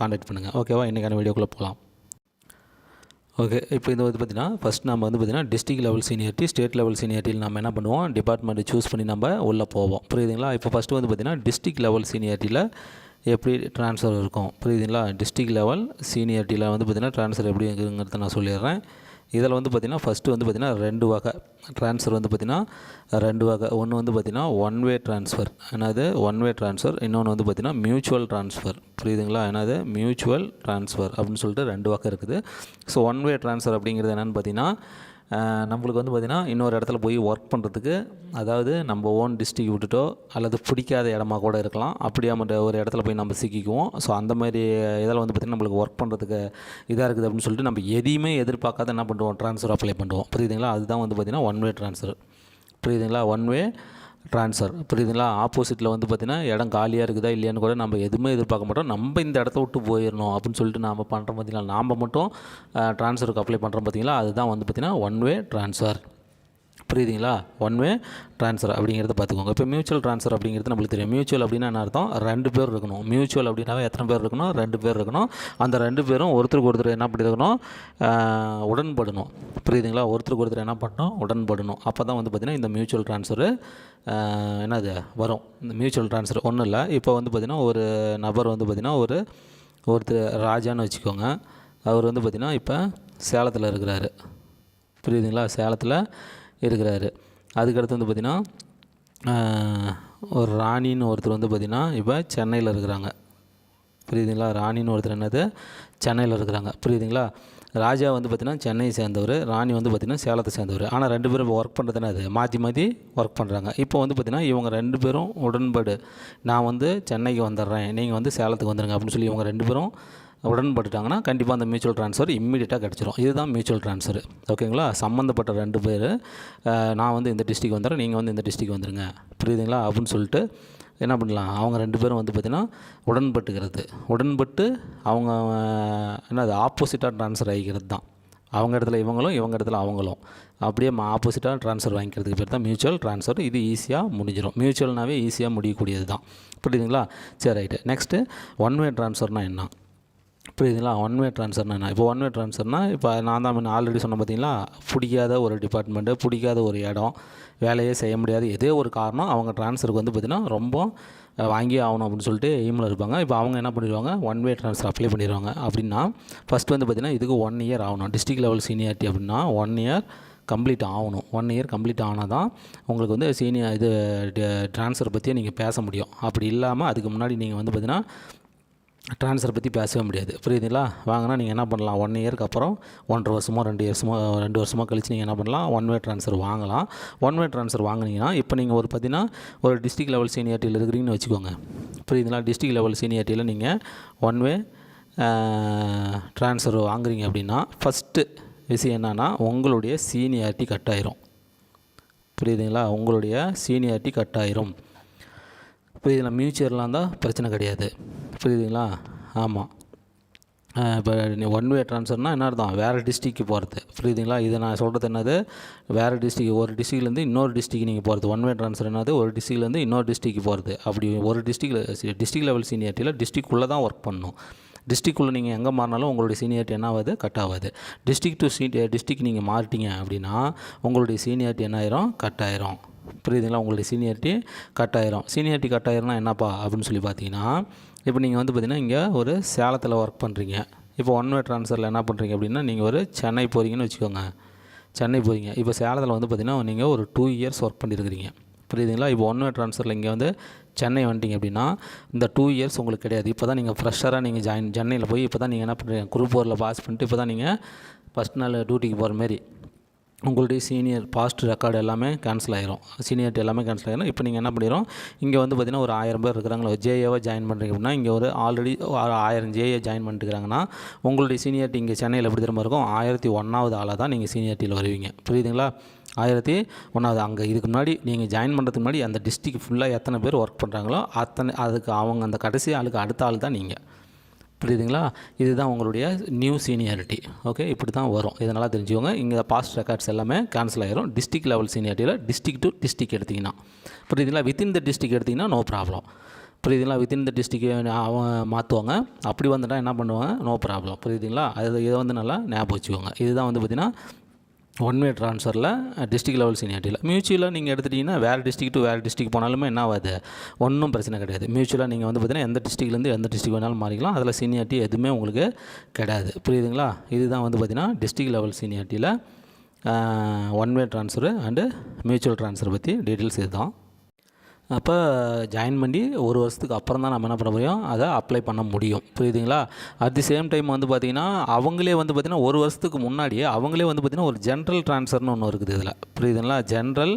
Contact பண்ணுங்கள் ஓகேவா இன்றைக்கான வீடியோக்குள்ளே போகலாம் ஓகே இப்போ இது வந்து பார்த்தீங்கன்னா ஃபஸ்ட் நம்ம வந்து பார்த்தீங்கன்னா district level seniority state level சீனியரிட்டியில் நம்ம என்ன பண்ணுவோம்? டிபார்ட்மெண்ட் சூஸ் பண்ணி நம்ம உள்ளே போவோம். புரியுதுங்களா? இப்போ ஃபஸ்ட்டு வந்து பார்த்தீங்கன்னா டிஸ்ட்ரிக் லெவல் சீனியரிட்டியில் எப்படி ட்ரான்ஸ்ஃபர் இருக்கும்? புரியுதுங்களா? டிஸ்ட்ரிக் லெவல் சீனியரிட்டியில் வந்து பார்த்தீங்கன்னா ட்ரான்ஸ்ஃபர் எப்படி இருக்குங்கிறத நான் சொல்லிடுறேன். இதில் வந்து பார்த்திங்கன்னா ஃபஸ்ட்டு வந்து பார்த்திங்கன்னா ரெண்டு வகை ட்ரான்ஸ்ஃபர் வந்து பார்த்திங்கன்னா ரெண்டு வகை. ஒன்று வந்து பார்த்திங்கன்னா ஒன் வே ட்ரான்ஸ்ஃபர் என்னது? ஒன் வே ட்ரான்ஸ்ஃபர் இன்னொன்று வந்து பார்த்திங்கன்னா மியூச்சுவல் ட்ரான்ஸ்ஃபர் புரியுதுங்களா? என்னது? மியூச்சுவல் ட்ரான்ஸ்ஃபர் அப்படின்னு சொல்லிட்டு ரெண்டு வகை இருக்குது. ஸோ ஒன் வே ட்ரான்ஸ்ஃபர் அப்படிங்கிறது என்னென்னு பார்த்தீங்கன்னா நம்மளுக்கு வந்து பார்த்திங்கன்னா இன்னொரு இடத்துல போய் ஒர்க் பண்ணுறதுக்கு அதாவது நம்ம ஓன் டிஸ்ட்ரிக் விட்டுட்டோ அல்லது பிடிக்காத இடமா கூட இருக்கலாம். அப்படியே நம்ம ஒரு இடத்துல போய் நம்ம சிக்கிக்குவோம். ஸோ அந்த மாதிரி இதில் வந்து பார்த்திங்கன்னா நம்மளுக்கு ஒர்க் பண்ணுறதுக்கு இதாக இருக்குது அப்படின்னு சொல்லிட்டு நம்ம எதையுமே எதிர்பார்க்காத என்ன பண்ணுவோம்? ட்ரான்ஸ்ஃபர் அப்ளை பண்ணுவோம். புரியுதுங்களா? அதுதான் வந்து பார்த்திங்கன்னா ஒன் வே ட்ரான்ஸ்ஃபர் புரியுதுங்களா? ஒன் வே ட்ரான்ஸ்ஃபர் புரியுதுங்களா? ஆப்போசிட்டில் வந்து பார்த்திங்கன்னா இடம் காலியாக இருக்குதா இல்லையான்னு கூட நம்ம எதுவுமே எதிர்பார்க்க மாட்டோம். நம்ம இந்த இடத்த விட்டு போயிடணும் அப்படின்னு சொல்லிட்டு நாம் பண்ணுறோம் பார்த்தீங்களா நாம் மட்டும் ட்ரான்ஸ்ஃபருக்கு அப்ளை பண்ணுறோம் பார்த்திங்களா அதுதான் வந்து பார்த்திங்கன்னா ஒன் வே ட்ரான்ஸ்ஃபர் புரியுதுங்களா? ஒன் வே ட்ரான்ஸ்ஃபர் அப்படிங்கிறத பார்த்துக்கோங்க. இப்போ மியூச்சுவல் ட்ரான்ஸ்ஃபர் அப்படிங்கிறது நம்மளுக்கு தெரியும். மியூச்சுவல் அப்படின்னா என்ன அர்த்தம்? ரெண்டு பேர் இருக்கணும். மியூச்சுவல் அப்படின்னாவே எத்தனை பேர் இருக்கணும்? ரெண்டு பேர் இருக்கணும். அந்த ரெண்டு பேரும் ஒருத்தருக்கு ஒருத்தர் என்ன பண்ணியிருக்கணும் உடன்படணும். புரியுதுங்களா? ஒருத்தருக்கு ஒருத்தர் என்ன பண்ணணும்? உடன்படணும். அப்போ தான் வந்து பார்த்திங்கன்னா இந்த மியூச்சுவல் ட்ரான்ஸ்ஃபரு என்னது? வரும். இந்த மியூச்சுவல் ட்ரான்ஸ்ஃபர் ஒன்றும் இல்லை. இப்போ வந்து பார்த்திங்கன்னா ஒரு நபர் வந்து பார்த்திங்கன்னா ஒரு ஒருத்தர் ராஜான்னு வச்சுக்கோங்க. அவர் வந்து பார்த்திங்கன்னா இப்போ சேலத்தில் இருக்கிறாரு. புரியுதுங்களா? சேலத்தில் இருக்கிறாரு. அதுக்கடுத்து வந்து பார்த்திங்கன்னா ஒரு ராணின்னு ஒருத்தர் வந்து பார்த்திங்கன்னா இப்போ சென்னையில் இருக்கிறாங்க. புரியுதுங்களா? ராணின்னு ஒருத்தர் என்னது? சென்னையில் இருக்கிறாங்க. புரியுதுங்களா? ராஜா வந்து பார்த்திங்கன்னா சென்னையை சேர்ந்தவர். ராணி வந்து பார்த்திங்கன்னா சேலத்தை சேர்ந்தவர். ஆனால் ரெண்டு பேரும் ஒர்க் பண்ணுறது என்னது? மாற்றி மாற்றி ஒர்க் பண்ணுறாங்க இப்போ வந்து பார்த்திங்கன்னா இவங்க ரெண்டு பேரும் உடன்பாடு. நான் வந்து சென்னைக்கு வந்துடுறேன் நீங்கள் வந்து சேலத்துக்கு வந்துடுங்க அப்படின்னு சொல்லி இவங்க ரெண்டு பேரும் உடன்பட்டுட்டாங்கன்னா கண்டிப்பாக அந்த மியூச்சுவல் ட்ரான்ஸ்ஃபர் இம்மிடியட்டாக கிடச்சிரும். இதுதான் மியூச்சுவல் ட்ரான்ஸ்ஃபர் ஓகேங்களா சம்மந்தப்பட்ட ரெண்டு பேர் நான் வந்து இந்த டிஸ்ட்ரிக் வந்துடுறேன் நீங்கள் வந்து இந்த டிஸ்ட்ரிக் வந்துடுங்க புரியுதுங்களா? அப்படின்னு சொல்லிட்டு என்ன பண்ணலாம்? அவங்க ரெண்டு பேரும் வந்து பார்த்திங்கன்னா உடன்பட்டுக்கிறது. உடன்பட்டு அவங்க என்ன என்னது ஆப்போசிட்டாக ட்ரான்ஸ்ஃபர் ஆகிக்கிறது தான். அவங்க இடத்துல இவங்களும் இவங்க இடத்துல அவங்களும். அப்படியே ஆப்போசிட்டாக ட்ரான்ஸ்ஃபர் வாங்கிக்கிறதுக்கு பேர் தான் மியூச்சுவல் ட்ரான்ஸ்ஃபர் இது ஈஸியாக முடிஞ்சிடும் மியூச்சுவல்னாவே ஈஸியாக முடியக்கூடியது தான். புரியுதுங்களா? சரி ரைட்டு நெக்ஸ்ட்டு ஒன் வே ட்ரான்ஸ்ஃபர்னால் என்ன? புரியுதுங்களா ஒன் வே ட்ரான்ஸ்ஃபர்னா என்ன? இப்போ ஒன் வே ட்ரான்ஸ்ஃபர்னால் இப்போ நான் தான் முன்ன ஆல்ரெடி சொன்னேன் பார்த்தீங்களா? பிடிக்காத ஒரு டிபார்ட்மெண்ட்டு பிடிக்காத ஒரு இடம் வேலையே செய்ய முடியாத. ஏதோ ஒரு காரணம் அவங்க ட்ரான்ஸ்ஃபருக்கு வந்து பார்த்திங்கன்னா ரொம்ப வாங்கி வாங்கியே ஆகணும் அப்படின்னு சொல்லிட்டு எய்மில் இருப்பாங்க. இப்போ அவங்க என்ன பண்ணிடுவாங்க? ஒன் வே ட்ரான்ஸ்ஃபர் அப்ளை பண்ணிடுவாங்க. அப்படின்னா ஃபஸ்ட் வந்து பார்த்திங்கன்னா இதுக்கு ஒன் இயர் ஆகணும். டிஸ்ட்ரிக் லெவல் சீனியாரிட்டி அப்படின்னா ஒன் இயர் கம்ப்ளீட் ஆகணும். ஒன் இயர் கம்ப்ளீட் ஆனால் தான் உங்களுக்கு வந்து சீனியர் இது ட்ரான்ஸ்ஃபர் பற்றியே நீங்கள் பேச முடியும். அப்படி இல்லாமல் அதுக்கு முன்னாடி நீங்கள் வந்து பார்த்திங்கன்னா ட்ரான்ஸ்ஃபர் பற்றி பேசவே முடியாது. புரியுதுங்களா? வாங்கினா நீங்கள் என்ன பண்ணலாம்? ஒன் இயருக்கு அப்புறம் ஒன்றரை வருஷமோ ரெண்டு வருஷமோ ரெண்டு வருஷமோ கழிச்சு நீங்கள் என்ன பண்ணலாம்? ஒன் வே ட்ரான்ஸ்ஃபர் வாங்கலாம். ஒன் வே ட்ரான்ஸ்ஃபர் வாங்குனீங்கன்னா இப்போ நீங்கள் ஒரு பார்த்தீங்கன்னா ஒரு டிஸ்ட்ரிக் லெவல் சீனியாரிட்டியில் இருக்கிறீங்கன்னு வச்சுக்கோங்க. புரியுதுங்களா? டிஸ்ட்ரிக் லெவல் சீனியாரிட்டியில் நீங்கள் ஒன் வே ட்ரான்ஸ்ஃபர் வாங்குறீங்க அப்படின்னா ஃபஸ்ட்டு விஷயம் என்னென்னா உங்களுடைய சீனியாரிட்டி கட் ஆயிரும். புரியுதுங்களா? உங்களுடைய சீனியாரிட்டி கட் ஆயிரும். புரியுதுங்களா? மியூச்சுவல்லாம் தான் பிரச்சனை கிடையாது. புரியுதுங்களா? ஆமாம் இப்போ ஒன் வே ட்ரான்ஸ்ஃபர்னால் என்ன அர்த்தம்? வேறு டிஸ்ட்ரிக்கு போகிறது புரியுதுங்களா? இது நான் சொல்கிறது என்னது? வேறு டிஸ்ட்ரிக் ஒரு டிஸ்ட்ரிக்ட்லேருந்து இன்னொரு டிஸ்ட்ரிக் நீங்கள் போகிறது ஒன் வே ட்ரான்ஸ்ஃபர் என்னது? ஒரு டிஸ்ட்ரிக்ட்லேருந்து இன்னொரு டிஸ்ட்ரிக்கு போகிறது அப்படி ஒரு டிஸ்ட்ரிக்ட் டிஸ்ட்ரிக்ட் லெவல் சீனியாரிட்டியில் டிஸ்ட்ரிக்குள்ளே தான் ஒர்க் பண்ணணும் டிஸ்ட்ரிக்குள்ளே நீங்கள் எங்கே மாறினாலும் உங்களுடைய சீனியாரிட்டி என்ன ஆகுது கட் ஆகாது டிஸ்ட்ரிக் டு சீ டிஸ்ட்ரிக் நீங்கள் மாறிட்டீங்க அப்படின்னா உங்களுடைய சீனியாரிட்டி என்ன ஆயிரும்? கட் ஆயிரும். புரியுதுங்களா? உங்களுடைய சீனியாரிட்டி கட் ஆயிரும். சீனியாரிட்டி கட் ஆயிரும்னா என்னப்பா? அப்படின்னு சொல்லி பார்த்தீங்கன்னா இப்போ நீங்கள் வந்து பார்த்தீங்கன்னா இங்கே ஒரு சேலத்தில் ஒர்க் பண்ணுறீங்க இப்போ ஒன் வே ட்ரான்ஸ்ஃபரில் என்ன பண்ணுறீங்க அப்படின்னா நீங்கள் ஒரு சென்னை போகிறீங்கன்னு வச்சுக்கோங்க. சென்னை போகிறீங்க இப்போ சேலத்தில் வந்து பார்த்தீங்கன்னா நீங்கள் ஒரு டூ இயர்ஸ் ஒர்க் பண்ணியிருக்கிறீங்க புரியுதுங்களா? இப்போ ஒன் வே ட்ரான்ஸ்ஃபரில் இங்கே வந்து சென்னை வந்துட்டீங்க அப்படின்னா இந்த டூ இயர்ஸ் உங்களுக்கு கிடையாது. இப்போ தான் நீங்கள் ஃப்ரெஷராக நீங்கள் ஜாயின் சென்னையில் போய் இப்போ தான் நீங்கள் என்ன பண்ணுறீங்க குரூப் ஃபோரில் பாஸ் பண்ணிட்டு இப்போ தான் நீங்கள் ஃபஸ்ட் நாள் டியூட்டிக்கு போகிற மாரி உங்களுடைய சீனியர் பாஸ்ட் ரெக்கார்டு எல்லாமே கேன்சல் ஆயிரும். சீனியர்ட்டி எல்லாமே கேன்சல் ஆயிரும். இப்போ நீங்கள் என்ன பண்ணிடும் இங்கே வந்து பார்த்திங்கன்னா ஒரு ஆயிரம் பேர் இருக்கிறாங்களோ? ஜேஏவாக ஜாயின் பண்ணுறீங்க அப்படின்னா இங்கே ஒரு ஆல்ரெடி ஆயிரம் ஜேஏ ஜாயின் பண்ணிட்டுருக்காங்கன்னா உங்களுடைய சீனியர்ட்டி இங்கே சென்னையில் எப்படி திரும்ப இருக்கும்? ஆயிரத்தி ஒன்றாவது ஆளாக தான் நீங்கள் சீனியர்ட்டியில் வருவீங்க. புரியுதுங்களா? ஆயிரத்தி ஒன்றாவது அங்கே இதுக்கு முன்னாடி நீங்கள் ஜாயின் பண்ணுறதுக்கு முன்னாடி அந்த டிஸ்ட்ரிக்ட் ஃபுல்லாக எத்தனை பேர் ஒர்க் பண்ணுறாங்களோ அத்தனை அதுக்கு அவங்க அந்த கடைசி ஆளுக்கு அடுத்த ஆள் தான் நீங்கள் புரியுதுங்களா? இதுதான் உங்களுடைய நியூ சீனியாரிட்டி ஓகே இப்படி தான் வரும் இதனால் தெரிஞ்சுக்கோங்க. இங்கே பாஸ்ட் ரெக்கார்ட்ஸ் எல்லாமே கேன்சல் ஆகிரும் டிஸ்ட்ரிக்ட் லெவல் சீனியாரிட்டியில் டிஸ்ட்ரிக்ட் டு டிஸ்ட்ரிக் எடுத்திங்கன்னா. புரியுதுங்களா? வித்தின் த டிஸ்ட்ரிக் எடுத்திங்கன்னா நோ ப்ராப்ளம் புரியுதுங்களா? வித்தின் த டிஸ்ட்ரிக்ட் அவன் மாற்றுவாங்க அப்படி வந்துட்டால் என்ன பண்ணுவாங்க? நோ ப்ராப்ளம் புரியுதுங்களா? அது இதை வந்து நல்லா ஞாபகம் வச்சுக்கோங்க. இதுதான் வந்து பார்த்திங்கன்னா ஒன் வே ட்ரான்ஸ்ஃபரில் டிஸ்ட்ரிக் லெவல் சீனியாரிட்டியில் மியூச்சுவலாக நீங்கள் எடுத்துட்டிங்கன்னா வேறு டிஸ்ட்ரிக் டு வேறு டிஸ்ட்ரிக் போனாலுமே என்ன ஆகாது? ஒன்றும் பிரச்சனை கிடையாது. மியூச்சுவலாக நீங்கள் வந்து பார்த்தீங்கன்னா எந்த டிஸ்ட்ரிக்லேருந்து எந்த டிஸ்ட்ரிக் வேணாலும் மாறிக்கலாம். அதில் சீனியாரிட்டி எதுவுமே உங்களுக்கு கிடையாது. புரியுதுங்களா? இதுதான் வந்து பார்த்திங்கன்னா district level சீனியாரிட்டியில் one way transfer and mutual transfer பற்றி டீட்டெயில்ஸ் இதுதான். அப்போ ஜாயின் பண்ணி ஒரு வருஷத்துக்கு அப்புறம் தான் நம்ம என்ன பண்ண முடியும்? அதை அப்ளை பண்ண முடியும். புரியுதுங்களா? அட் தி சேம் டைம் வந்து பார்த்திங்கன்னா அவங்களே வந்து பார்த்திங்கன்னா ஒரு வருஷத்துக்கு முன்னாடியே அவங்களே வந்து பார்த்திங்கன்னா ஒரு ஜென்ரல் ட்ரான்ஸ்ஃபர்னு ஒன்று இருக்குது இதில். புரியுதுங்களா? ஜென்ரல்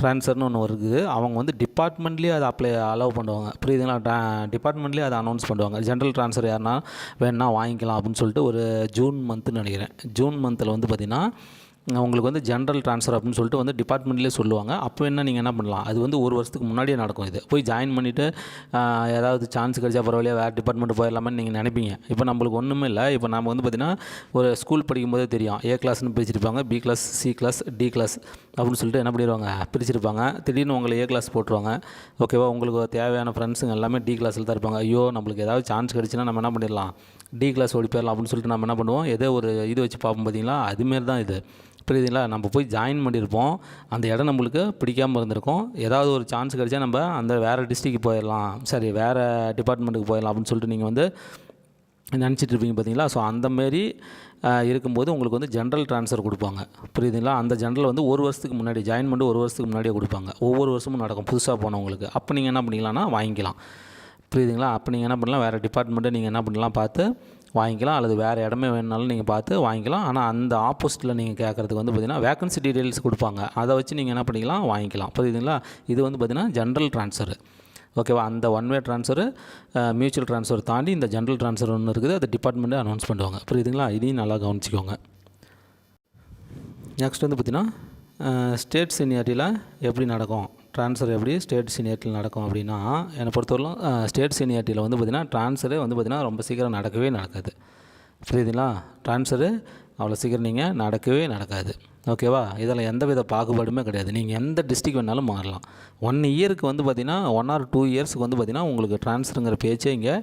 ட்ரான்ஸ்ஃபர்னு ஒன்று இருக்குது. அவங்க வந்து டிபார்ட்மெண்ட்லேயே அதை அப்ளை அலோவ் பண்ணுவாங்க. புரியுதுங்களா? டிபார்ட்மெண்ட்லேயே அதை அனௌன்ஸ் பண்ணுவாங்க. ஜென்ரல் ட்ரான்ஸ்ஃபர் யாருன்னா வேணால் வாங்கிக்கலாம் அப்படின்னு சொல்லிட்டு ஒரு ஜூன் மந்த்துன்னு நினைக்கிறேன். ஜூன் மந்தில் வந்து பார்த்திங்கன்னா உங்களுக்கு வந்து ஜென்ரல் ட்ரான்ஸ்ஃபர் அப்படின்னு சொல்லிட்டு வந்து டிபார்ட்மெண்ட்லேயே சொல்லுவாங்க. அப்போ என்ன நீங்கள் என்ன பண்ணலாம்? அது வந்து ஒரு வருஷத்துக்கு முன்னாடியே நடக்கும் இது. போய் ஜாயின் பண்ணிவிட்டு ஏதாவது சான்ஸ் கிடைச்சா பரவாயில்லையா வேறு டிபார்ட்மெண்ட் போயிடலாமான்னு நீங்கள் நினைப்பீங்க. இப்போ நம்மளுக்கு ஒன்றுமே இல்லை. இப்போ நம்ம வந்து பார்த்திங்கன்னா ஒரு ஸ்கூல் படிக்கும்போதே தெரியும். ஏ கிளாஸ்னு பிரிச்சிருப்பாங்க. B class C class D class அப்படின்னு சொல்லிட்டு என்ன பண்ணிடுவாங்க பிரிச்சிருப்பாங்க. திடீர்னு உங்களை ஏ கிளாஸ் போட்டுருவாங்க. ஓகேவா உங்களுக்கு தேவையான ஃப்ரெண்ட்ஸுங்க எல்லாமே டி கிளாஸில் தான் இருப்பாங்க. ஐயோ நம்மளுக்கு ஏதாவது சான்ஸ் கிடச்சுன்னா நம்ம என்ன பண்ணிடலாம்? டி கிளாஸ் ஓடி போயிடலாம் அப்படின்னு சொல்லிட்டு நம்ம என்ன பண்ணுவோம்? ஏதோ ஒரு இது வச்சு பார்ப்போம் பார்த்தீங்களா அதுமாரி தான் இது. புரியுதுங்களா நம்ம போய் ஜாயின் பண்ணியிருப்போம் அந்த இடம் நம்மளுக்கு பிடிக்காமல் இருந்திருக்கும். ஏதாவது ஒரு சான்ஸ் கிடைச்சா நம்ம அந்த வேறு டிஸ்ட்ரிக்கு போயிடலாம் சரி வேறு டிபார்ட்மெண்ட்டுக்கு போயிடலாம் அப்படின்னு சொல்லிட்டு நீங்கள் வந்து நினச்சிட்டு இருப்பீங்க பார்த்தீங்களா ஸோ அந்தமாரி இருக்கும்போது உங்களுக்கு வந்து ஜென்ரல் ட்ரான்ஸ்ஃபர் கொடுப்பாங்க. புரியுதுங்களா? அந்த ஜென்ரல் வந்து ஒரு வருஷத்துக்கு முன்னாடி ஜாயின் பண்ணி ஒரு வருஷத்துக்கு முன்னாடியே கொடுப்பாங்க. ஒவ்வொரு வருஷமும் நடக்கும். புதுசாக போனவங்களுக்கு. அப்போ நீங்கள் என்ன பண்ணிக்கலாம்னா வாங்கிக்கலாம். புரியுதுங்களா? அப்போ நீங்கள் என்ன பண்ணலாம்? வேறு டிபார்ட்மெண்ட்டை நீங்கள் என்ன பண்ணலாம்? பார்த்து வாங்கிக்கலாம் அல்லது வேறு இடமே வேணுனாலும் நீங்கள் பார்த்து வாங்கிக்கலாம். ஆனால் அந்த ஆப்போசிட்டில் நீங்கள் கேட்குறதுக்கு வந்து பார்த்திங்கன்னா வேகன்சி டீட்டெயில்ஸ் கொடுப்பாங்க. அதை வச்சு நீங்கள் என்ன பண்ணிக்கலாம் வாங்கிக்கலாம். புரியுதுங்களா? இது வந்து பார்த்திங்கன்னா ஜென்ரல் ட்ரான்ஸ்ஃபர் ஓகேவா அந்த one way transfer mutual transfer தாண்டி இந்த ஜென்ரல் ட்ரான்ஸ்ஃபர் ஒன்று இருக்குது. அது டிபார்ட்மெண்ட்டே அனௌன்ஸ் பண்ணுவாங்க. புரியுதுங்களா? இதையும் நல்லா கவனிச்சிக்கோங்க. நெக்ஸ்ட் வந்து பார்த்திங்கன்னா ஸ்டேட் சீனியாரிட்டியில் எப்படி நடக்கும்? ட்ரான்ஸ்ஃபர் எப்படி ஸ்டேட் சீனியாரிட்டியில் நடக்கும் அப்படின்னா என்னை பொறுத்தவரைக்கும் ஸ்டேட் சீனியாரிட்டியில் வந்து பார்த்திங்கன்னா ட்ரான்ஸ்ஃபரே வந்து பார்த்திங்கன்னா ரொம்ப சீக்கிரம் நடக்கவே நடக்காது. புரியுதுங்களா? ட்ரான்ஸ்ஃபரு அவ்வளோ சீக்கிரம் நீங்கள் நடக்கவே நடக்காது. ஓகேவா இதில் எந்த வித பாகுபாடுமே கிடையாது. நீங்கள் எந்த டிஸ்ட்ரிக் வேணாலும் மாறலாம். ஒன் இயருக்கு வந்து பார்த்திங்கன்னா ஒன் ஆர் டூ இயர்ஸுக்கு வந்து பார்த்திங்கன்னா உங்களுக்கு ட்ரான்ஸ்ஃபருங்கிற பேச்சே இங்கே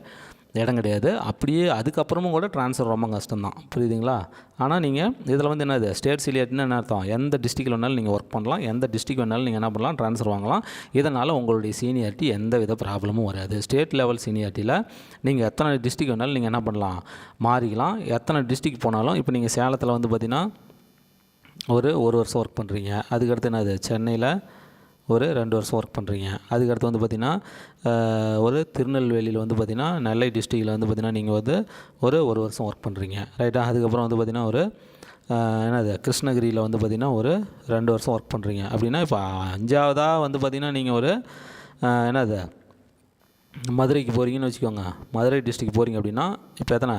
இடம் கிடையாது. அப்படியே அதுக்கப்புறமும் கூட ட்ரான்ஸ்ஃபர் ரொம்ப கஷ்டம்தான். புரியுதுங்களா? ஆனால் நீங்கள் இதில் வந்து என்னது? ஸ்டேட் சீலியட்னு என்ன அர்த்தம்? எந்த டிஸ்ட்ரிக்டில் வேணாலும் நீங்கள் ஒர்க் பண்ணலாம். எந்த டிஸ்ட்ரிக் வேணாலும் நீங்கள் என்ன பண்ணலாம்? ட்ரான்ஸ்ஃபர் வாங்கலாம். இதனால் உங்களுடைய சீனியாரிட்டி எந்த வித ப்ராப்ளமும் வராது. ஸ்டேட் லெவல் சீனியாரிட்டியில் நீங்கள் எத்தனை டிஸ்ட்ரிக் வேணாலும் நீங்கள் என்ன பண்ணலாம்? மாறிக்கலாம். எத்தனை டிஸ்ட்ரிக் போனாலும் இப்போ நீங்கள் சேலத்தில் வந்து பார்த்திங்கன்னா ஒரு ஒரு வருஷம் ஒர்க் பண்ணுறீங்க அதுக்கடுத்து என்னது? சென்னையில் ஒரு ரெண்டு வருஷம் ஒர்க் பண்ணுறீங்க அதுக்கடுத்து வந்து பார்த்திங்கன்னா ஒரு திருநெல்வேலியில் வந்து பார்த்திங்கன்னா நெல்லை டிஸ்ட்ரிக்டில் வந்து பார்த்திங்கன்னா நீங்கள் வந்து ஒரு ஒரு வருஷம் ஒர்க் பண்ணுறீங்க ரைட்டாக அதுக்கப்புறம் வந்து பார்த்திங்கன்னா ஒரு என்னது? கிருஷ்ணகிரியில் வந்து பார்த்திங்கன்னா ஒரு ரெண்டு வருஷம் ஒர்க் பண்ணுறீங்க அப்படின்னா இப்போ அஞ்சாவதாக வந்து பார்த்திங்கன்னா நீங்கள் ஒரு என்னது? மதுரைக்கு போகிறீங்கன்னு வச்சுக்கோங்க. மதுரை டிஸ்ட்ரிக் போகிறீங்க அப்படின்னா இப்போ எத்தனை?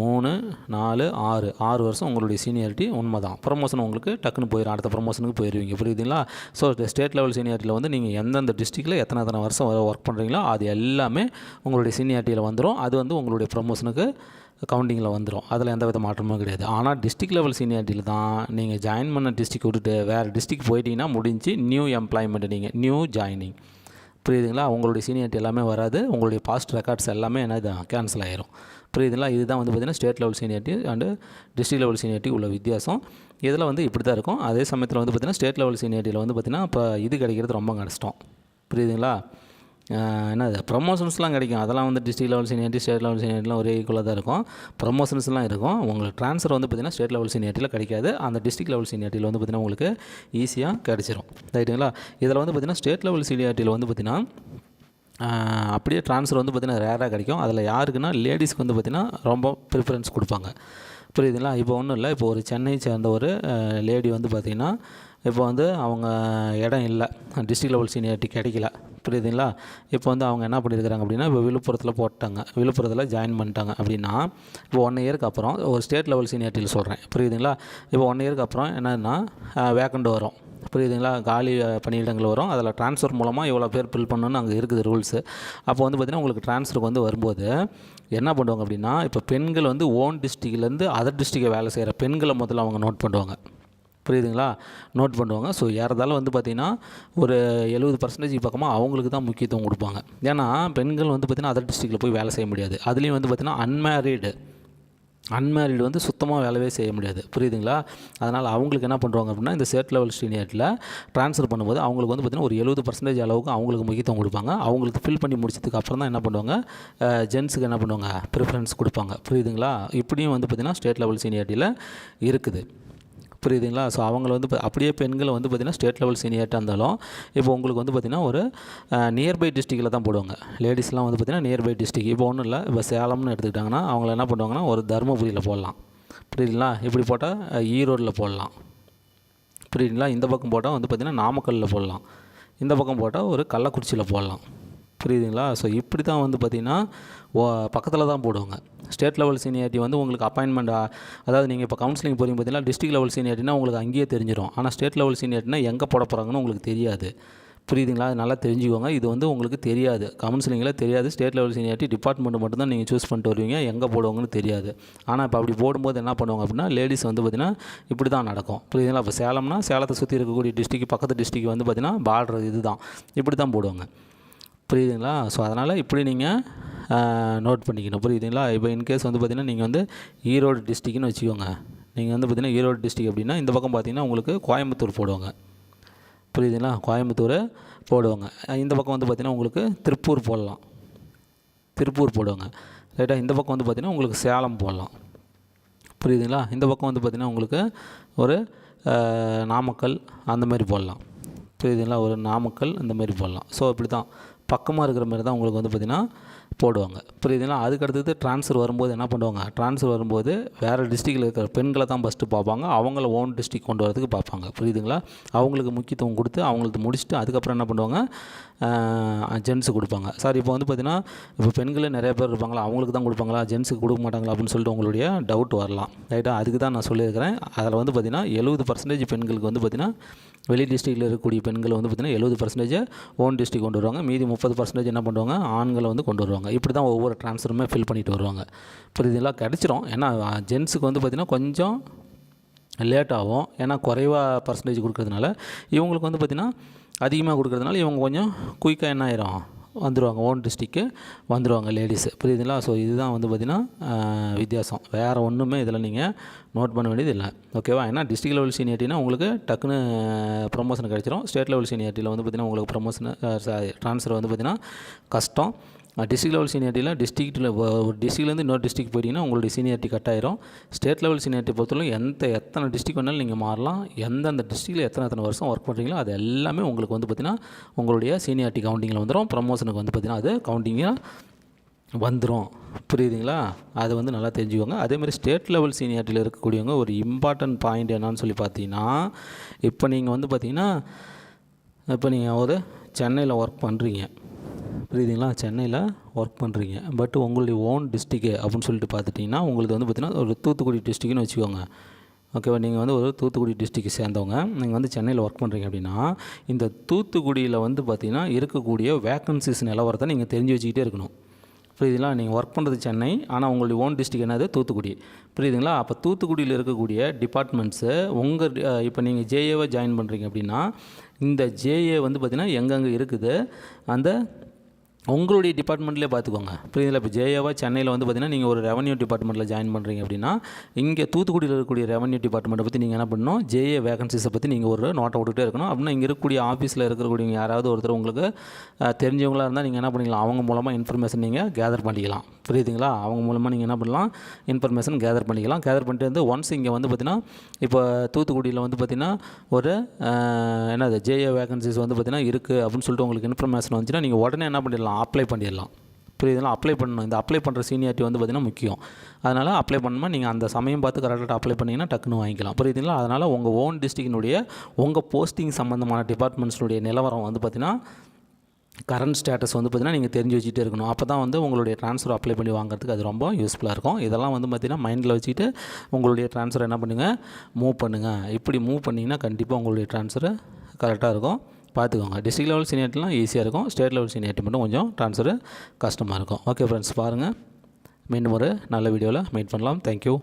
மூணு நாலு ஆறு. ஆறு வருஷம் உங்களுடைய சீனியாரிட்டி உண்மை தான் ப்ரொமோஷன் உங்களுக்கு டக்குன்னு போயிடும் அடுத்த ப்ரமோஷனுக்கு போயிடுவீங்க புரியுதுங்களா? ஸோ ஸ்டேட் லெவல் சீனியாரிட்டியில் வந்து நீங்கள் எந்தெந்த டிஸ்ட்ரிக்டில் எத்தனை எத்தனை வருஷம் ஒர்க் பண்ணுறீங்களோ அது எல்லாமே உங்களுடைய சீனியாரிட்டியில் வந்துடும் அது வந்து உங்களுடைய ப்ரொமோஷனுக்கு கவுண்டிங்கில் வந்துடும் அதில் எந்த வித மாற்றமும் கிடையாது. ஆனால் டிஸ்ட்ரிக் லெவல் சீனியாரிட்டியில் தான் நீங்கள் ஜாயின் பண்ண டிஸ்ட்ரிக் விட்டுட்டு வேறு டிஸ்ட்ரிக் போயிட்டீங்கன்னா முடிஞ்சு நியூ எம்ப்ளாய்மெண்ட் நீங்கள் நியூ ஜாயினிங் புரியுதுங்களா? உங்களுடைய சீனியாரிட்டி எல்லாமே வராது. உங்களுடைய பாஸ்ட் ரெக்கார்ட்ஸ் எல்லாமே என்ன கேன்சல் ஆயிரும். புரியுதுங்களா இதுதான் வந்து பார்த்திங்கன்னா state level seniority and district level seniority உள்ள வித்தியாசம். இதில் வந்து இப்படி தான் இருக்கும். அதே சமயத்தில் வந்து பார்த்திங்கன்னா ஸ்டேட் லெவல் சீனியாரிட்டியில் வந்து பார்த்திங்கன்னா இப்போ இது கிடைக்கிறது ரொம்ப கஷ்டம். புரியுதுங்களா? என்னது? ப்ரொமோஷன்ஸ்லாம் கிடைக்கும். அதெல்லாம் வந்து district level seniority state level சீனியாரிட்டிலாம் ஒரே ஈக்குவலாக தான் இருக்கும். ப்ரொமோஷன்ஸ்லாம் இருக்கும். உங்களுக்கு ட்ரான்ஸ்ஃபர் வந்து பார்த்திங்கன்னா ஸ்டேட் லெவல் சீனியாரிட்டியில் கிடைக்காது. அந்த டிஸ்ட்ரிக் லெவல் சீனியாரிட்டியில் வந்து பார்த்திங்கன்னா உங்களுக்கு ஈஸியாக கிடச்சிரும். ரைட்டுங்களா இதில் வந்து பார்த்திங்கன்னா ஸ்டேட் லெவல் சீனியாரிட்டியில் வந்து பார்த்திங்கன்னா அப்படியே ட்ரான்ஸ்ஃபர் வந்து பார்த்திங்கன்னா ரேராக கிடைக்கும். அதில் யாருக்குன்னா லேடிஸ்க்கு வந்து பார்த்திங்கன்னா ரொம்ப ப்ரிஃபரன்ஸ் கொடுப்பாங்க. புரியுதுங்களா? இப்போ ஒன்றும் இல்லை. இப்போ ஒரு சென்னை சேர்ந்த ஒரு லேடி வந்து பார்த்திங்கன்னா இப்போ வந்து அவங்க இடம் இல்லை. டிஸ்ட்ரிக் லெவல் சீனியாரிட்டி கிடைக்கல. புரியுதுங்களா? இப்போ வந்து அவங்க என்ன பண்ணியிருக்கிறாங்க அப்படின்னா இப்போ விழுப்புரத்தில் போட்டாங்க. விழுப்புரத்தில் ஜாயின் பண்ணிட்டாங்க அப்படின்னா இப்போ ஒன் இயருக்கு அப்புறம் ஒரு ஸ்டேட் லெவல் சீனியாரிட்டியில் சொல்கிறேன் புரியுதுங்களா? இப்போ ஒன் இயருக்கு அப்புறம் என்னென்னா வேக்கண்ட் வரும். புரியுதுங்களா? காலி பணியிடங்கள் வரும். அதில் ட்ரான்ஸ்ஃபர் மூலமாக இவ்வளோ பேர் ஃபில் பண்ணணும்னு அங்கே இருக்குது ரூல்ஸு அப்போ வந்து பார்த்திங்கன்னா உங்களுக்கு ட்ரான்ஸ்ஃபருக்கு வந்து வரும்போது என்ன பண்ணுவாங்க அப்படின்னா இப்போ பெண்கள் வந்து ஓன் டிஸ்ட்ரிக்ட்லேருந்து அதர் டிஸ்ட்ரிக்டை வேலை செய்கிற பெண்களை முதல்ல அவங்க நோட் பண்ணுவாங்க. புரியுதுங்களா? நோட் பண்ணுவாங்க. ஸோ ஏறதாலும் வந்து பார்த்திங்கன்னா ஒரு எழுபது பர்சன்டேஜ் பக்கமாக அவங்களுக்கு தான் முக்கியத்துவம் கொடுப்பாங்க. ஏன்னா பெண்கள் வந்து பார்த்திங்கன்னா அதர் டிஸ்ட்ரிக்டில் போய் வேலை செய்ய முடியாது. அதுலேயும் வந்து பார்த்திங்கன்னா அன்மேரீடு அன்மேரிடு வந்து சுத்தமாக வேலையே செய்ய முடியாது. புரியுதுங்களா? அதனால் அவங்களுக்கு என்ன பண்ணுறாங்க அப்படின்னா இந்த ஸ்டேட் லெவல் சீனியர்ட்டில் ட்ரான்ஸ்ஃபர் பண்ணும்போது அவங்களுக்கு வந்து பார்த்திங்கன்னா ஒரு எழுபது பர்சன்டேஜ் அளவுக்கு அவங்களுக்கு முக்கியத்துவம் கொடுப்பாங்க. அவங்களுக்கு ஃபில் பண்ணி முடிச்சதுக்கு அப்புறம் தான் என்ன பண்ணுவாங்க? ஜென்ஸுக்கு என்ன பண்ணுவாங்க? ப்ரிஃபரன்ஸ் கொடுப்பாங்க. புரியுதுங்களா? இப்படியும் வந்து பார்த்திங்கன்னா ஸ்டேட் லெவல் சீனியாரிட்டியில் இருக்குது. புரியுதுங்களா? ஸோ அவங்கள வந்து அப்படியே பெண்களை வந்து பார்த்திங்கன்னா ஸ்டேட் லெவல் சீனியர்ட்டாக இருந்தாலும் இப்போ உங்களுக்கு வந்து பார்த்திங்கன்னா ஒரு நியர்பை டிஸ்ட்ரிக்டில் தான் போடுவாங்க. லேடிஸ்லாம் வந்து பார்த்திங்கன்னா நியர்பை டிஸ்ட்ரிக் இப்போ ஒன்றும் இல்லை. இப்போ சேலம்னு எடுத்துக்கிட்டாங்கன்னா அவங்கள என்ன பண்ணுவாங்கன்னா ஒரு தருமபுரியில் போடலாம். புரியுதுங்களா? இப்படி போட்டால் ஈரோடில் போடலாம். புரியுதுங்களா? இந்த பக்கம் போட்டால் வந்து பார்த்திங்கன்னா நாமக்கல்லில் போடலாம். இந்த பக்கம் போட்டால் ஒரு கள்ளக்குறிச்சியில் போடலாம். புரியுதுங்களா? ஸோ இப்படி தான் வந்து பார்த்திங்கன்னா ஓ பக்கத்தில் தான் போடுவாங்க. ஸ்டேட் லெவல் சீனியாரிட்டி வந்து உங்களுக்கு அப்பாயின்மெண்ட் அதாவது நீங்கள் இப்போ கவுன்சிலிங் போகிறீங்க பார்த்தீங்கன்னா டிஸ்ட்ரிக் லெவல் சீனியாரிட்டினா உங்களுக்கு அங்கேயே தெரிஞ்சிடும் ஆனால் ஸ்டேட் லெவல் சீனியாரிட்டினா எங்கே போட போகிறாங்கன்னு உங்களுக்கு தெரியாது. புரியுதுங்களா? அது நல்லா தெரிஞ்சுக்கோங்க. இது வந்து உங்களுக்கு தெரியாது. கவுன்சிலிங்கில் தெரியாது. ஸ்டேட் லெவல் சீனியாரிட்டி டிபார்ட்மெண்ட் மட்டும் தான் நீங்கள் சூஸ் பண்ணிட்டு வருவீங்க. எங்கே போடுவாங்கன்னு தெரியாது. ஆனால் இப்போ அப்படி போடும்போது என்ன பண்ணுவாங்க அப்படின்னா லேடிஸ் வந்து பார்த்திங்கன்னா இப்படி தான் நடக்கும். புரியுதுங்களா? இப்போ சேலம்னா சேலத்தை சுற்றி இருக்கக்கூடிய டிஸ்ட்ரிக்ட் பக்கத்து டிஸ்ட்ரிக்ட் வந்து பார்த்திங்கன்னா பார்டர் இது தான் இப்படி தான் போடுவாங்க. புரியுதுங்களா? ஸோ அதனால் இப்படி நீங்கள் நோட் பண்ணிக்கணும். புரியுதுங்களா? இப்போ இன்கேஸ் வந்து பார்த்திங்கன்னா நீங்கள் வந்து ஈரோடு டிஸ்ட்ரிக்னு வச்சுக்கோங்க. நீங்கள் வந்து பார்த்திங்கன்னா ஈரோடு டிஸ்ட்ரிக் அப்படின்னா இந்த பக்கம் பார்த்திங்கன்னா உங்களுக்கு கோயம்புத்தூர் போடுவாங்க. புரியுதுங்களா? கோயம்புத்தூர் போடுவாங்க. இந்த பக்கம் வந்து பார்த்திங்கன்னா உங்களுக்கு திருப்பூர் போடலாம். திருப்பூர் போடுவாங்க. ரைட்டாக இந்த பக்கம் வந்து பார்த்திங்கன்னா உங்களுக்கு சேலம் போடலாம். புரியுதுங்களா? இந்த பக்கம் வந்து பார்த்திங்கன்னா உங்களுக்கு ஒரு நாமக்கல் அந்த மாதிரி போடலாம். புரியுதுங்களா? ஒரு நாமக்கல் அந்த மாதிரி போடலாம். ஸோ இப்படி தான் பக்கமாக இருக்கிற மாதிரி தான் உங்களுக்கு வந்து பார்த்திங்கன்னா போடுவாங்க. புரியுதுங்களா? அதுக்கடுத்தது ட்ரான்ஸ்ஃபர் வரும்போது என்ன பண்ணுவாங்க? ட்ரான்ஸ்ஃபர் வரும்போது வேறு டிஸ்ட்ரிக்டில் இருக்கிற பெண்களை தான் ஃபஸ்ட்டு பார்ப்பாங்க. அவங்கள ஓன் டிஸ்ட்ரிக் கொண்டு வரதுக்கு பார்ப்பாங்க. புரியுதுங்களா? அவங்களுக்கு முக்கியத்துவம் கொடுத்து அவங்களுக்கு முடிச்சுட்டு அதுக்கப்புறம் என்ன பண்ணுவாங்க? ஜென்ஸு கொடுப்பாங்க. சார் இப்போ வந்து பார்த்திங்கன்னா இப்போ பெண்களே நிறைய பேர் இருப்பாங்களா? அவங்களுக்கு தான் கொடுப்பாங்களா? ஜென்ஸுக்கு கொடுக்க மாட்டாங்களா? அப்படின்னு சொல்லிட்டு உங்களுடைய டவுட் வரலாம். ரைட்டாக அதுக்கு தான் நான் சொல்லியிருக்கிறேன். அதில் வந்து பார்த்திங்கன்னா எழுபது பர்சன்டேஜ் பெண்களுக்கு வந்து பார்த்திங்கன்னா வெளி டிஸ்ட்ரிக்டில் இருக்கக்கூடிய பெண்கள் வந்து பார்த்திங்கன்னா எழுபது பர்சன்டேஜ் ஓன் டிஸ்ட்ரிக் கொண்டு வருவாங்க. மீதி முப்பது பர்சன்டேஜ் என்ன பண்ணுவாங்க? ஆண்களை வந்து கொண்டு வருவாங்க. இப்படி தான் ஒவ்வொரு ட்ரான்ஸ்ஃபருமே ஃபில் பண்ணிட்டு வருவாங்க. புரியுதுங்களா கிடச்சிரும். ஏன்னா ஜென்ஸுக்கு வந்து பார்த்திங்கன்னா கொஞ்சம் லேட் ஆகும். ஏன்னா குறைவாக பர்சன்டேஜ் கொடுக்கறதுனால இவங்களுக்கு வந்து பார்த்திங்கன்னா அதிகமாக கொடுக்கறதுனால இவங்க கொஞ்சம் குயிக்காக என்ன ஆயிரும்? வந்துடுவாங்க ஓன் டிஸ்ட்ரிக்கு வந்துடுவாங்க லேடிஸு புரியுதுங்களா? ஸோ இதுதான் வந்து பார்த்திங்கன்னா வித்தியாசம். வேறு ஒன்றுமே இதில் நீங்கள் நோட் பண்ண வேண்டியது இல்லை ஓகேவா ஏன்னா டிஸ்ட்ரிக் லெவல் சீனியாரிட்டினா உங்களுக்கு டக்குன்னு ப்ரொமோஷன் கிடச்சிரும். ஸ்டேட் லெவல் சீனியாரிட்டியில் வந்து பார்த்திங்கன்னா உங்களுக்கு ப்ரொமோஷன் ட்ரான்ஸ்ஃபர் வந்து பார்த்திங்கன்னா கஷ்டம். டிஸ்ட்ரிக் லெவல் சீனியாரிட்டியில் டிஸ்ட்ரிக்ட்டில் ஒரு டிஸ்ட்ரிக்ட்லேருந்து இன்னொரு டிஸ்ட்ரிக் போயிட்டீங்கன்னா உங்களுடைய சீனியாரிட்டி கட் ஆயிரும். ஸ்டேட் லெவல் சீனியாரிட்டி பொறுத்தவரைக்கும் எந்த எத்தனை டிஸ்ட்ரிக் வேணாலும் நீங்கள் மாறலாம். எந்தெந்த டிஸ்ட்ரிக்டில் எத்தனை எத்தனை வருஷம் ஒர்க் பண்ணுறீங்களோ அது எல்லாமே உங்களுக்கு வந்து பார்த்திங்கன்னா உங்களுடைய சீனியாரிட்டி கவுண்டிங்கில் வந்துடும் ப்ரமோஷனுக்கு வந்து பார்த்திங்கன்னா அது கவுண்டிங்காக வந்துடும் புரியுதுங்களா? அது வந்து நல்லா தெரிஞ்சுக்கோங்க. அதேமாதிரி ஸ்டேட் லெவல் சீனியாரிட்டியில் இருக்கக்கூடியவங்க ஒரு இம்பார்ட்டன்ட் பாயிண்ட் என்னன்னு சொல்லி பார்த்தீங்கன்னா இப்போ நீங்கள் வந்து பார்த்தீங்கன்னா இப்போ நீங்கள் ஒரு சென்னையில் ஒர்க் பண்ணுறீங்க புரியுதுங்களா? சென்னையில் ஒர்க் பண்ணுறீங்க பட் உங்களுடைய ஓன் டிஸ்ட்ரிக்கு அப்படின்னு சொல்லிட்டு பார்த்துட்டிங்கன்னா உங்களுக்கு வந்து பார்த்திங்கன்னா ஒரு தூத்துக்குடி டிஸ்ட்ரிக்னு வச்சுக்கோங்க. ஓகேவா நீங்கள் வந்து ஒரு தூத்துக்குடி டிஸ்ட்ரிக்ட் சேர்ந்தவங்க. நீங்கள் வந்து சென்னையில் ஒர்க் பண்ணுறீங்க அப்படின்னா இந்த தூத்துக்குடியில் வந்து பார்த்திங்கன்னா இருக்கக்கூடிய வேக்கன்சிஸ் நிலவரத்தை நீங்கள் தெரிஞ்சு வச்சுக்கிட்டே இருக்கணும். புரியுதுங்களா? நீங்கள் ஒர்க் பண்ணுறது சென்னை ஆனால் உங்களுடைய ஓன் டிஸ்ட்ரிக் என்னது? தூத்துக்குடி. புரியுதுங்களா? அப்போ தூத்துக்குடியில் இருக்கக்கூடிய டிபார்ட்மெண்ட்ஸு உங்கள் இப்போ நீங்கள் ஜேஏவை ஜாயின் பண்ணுறீங்க அப்படின்னா இந்த ஜேஏ வந்து பார்த்திங்கன்னா எங்கெங்கே இருக்குது? அந்த உங்களுடைய டிபார்ட்மெண்ட்லேயே பார்த்துக்கோங்க புரியுதுல? இப்போ ஜேஏவாக சென்னையில் வந்து பார்த்தீங்கன்னா நீங்கள் ஒரு ரெவன்யூ டிபார்ட்மெண்ட்டில் ஜாயின் பண்ணுறீங்க அப்படின்னா இங்கே தூத்துக்குடியில் இருக்கக்கூடிய ரெவன்யூ டிபார்ட்மெண்ட்டை பற்றி நீங்கள் என்ன பண்ணணும்? ஜேஏ வேகன்சிஸை பற்றி நீங்கள் ஒரு நோட்டை விட்டுட்டே இருக்கணும். அப்படின்னா இங்கே இருக்கக்கூடிய ஆஃபீஸில் இருக்கக்கூடிய யாராவது ஒருத்தர் உங்களுக்கு தெரிஞ்சவங்களாக இருந்தால் நீங்கள் என்ன பண்ணிக்கலாம்? அவங்க மூலமாக இன்ஃபர்மேஷன் நீங்கள் கேதர் பண்ணிக்கலாம். புரியுதுங்களா? அவங்க மூலமாக நீங்கள் என்ன பண்ணலாம்? இன்ஃபர்மேஷன் கேதர் பண்ணிக்கலாம். கேதர் பண்ணிட்டு வந்து ஒன்ஸ் இங்கே வந்து பார்த்தீங்கன்னா இப்போ தூத்துக்குடியில் வந்து பார்த்திங்கன்னா ஒரு என்னது? ஜேஏ வேகன்சிஸ் வந்து பார்த்திங்கன்னா இருக்குது அப்படின்னு சொல்லிட்டு உங்களுக்கு இன்ஃபர்மேஷன் வந்துச்சுன்னா நீங்கள் உடனே என்ன பண்ணிடலாம்? அப்ளை பண்ணிடலாம். புரியுதுங்களா? அப்ளை பண்ணணும். இந்த அப்ளை பண்ணுற சீனியாரிட்டி வந்து பார்த்திங்கன்னா முக்கியம். அதனால் அப்ளை பண்ணுமா நீங்கள் அந்த சமயம் பார்த்து கரெக்டாக அப்ளை பண்ணிங்கன்னா டக்குன்னு வாங்கிக்கலாம். புரியுதுங்களா? அதனால் உங்கள் ஓன் டிஸ்ட்ரிக்டினுடைய உங்கள் போஸ்டிங் சம்மந்தமான டிபார்ட்மெண்ட்ஸுடைய நிலவரம் வந்து பார்த்திங்கன்னா கரண்ட் ஸ்டேட்டஸ் வந்து பார்த்திங்கன்னா நீங்கள் தெரிஞ்சு வச்சுட்டே இருக்கணும். அப்போ தான் வந்து உங்களுடைய ட்ரான்ஸ்ஃபர் அப்ளை பண்ணி வாங்குறதுக்கு அது ரொம்ப யூஸ்ஃபுல்லாக இருக்கும். இதெல்லாம் வந்து பார்த்திங்கன்னா மைண்டில் வச்சுக்கிட்டு உங்களுடைய ட்ரான்ஸ்ஃபர் என்ன பண்ணுங்கள் மூவ் பண்ணுங்கள் இப்படி மூவ் பண்ணிங்கன்னா கண்டிப்பாக உங்களுடைய ட்ரான்ஸ்ஃபர் கரெக்டாக இருக்கும். பார்த்துக்கோங்க. டிஸ்ட்ரிக்ட் லெவல் சீனியர்ட்டிலாம் ஈஸியாக இருக்கும். ஸ்டேட் லெவல் சீனியர்ட்டி மட்டும் கொஞ்சம் ட்ரான்ஸ்ஃபர் கஷ்டமாக இருக்கும். ஓகே ஃப்ரெண்ட்ஸ் பாருங்கள் மீண்டும் ஒரு நல்ல வீடியோவில் மீட் பண்ணலாம். தேங்க்யூ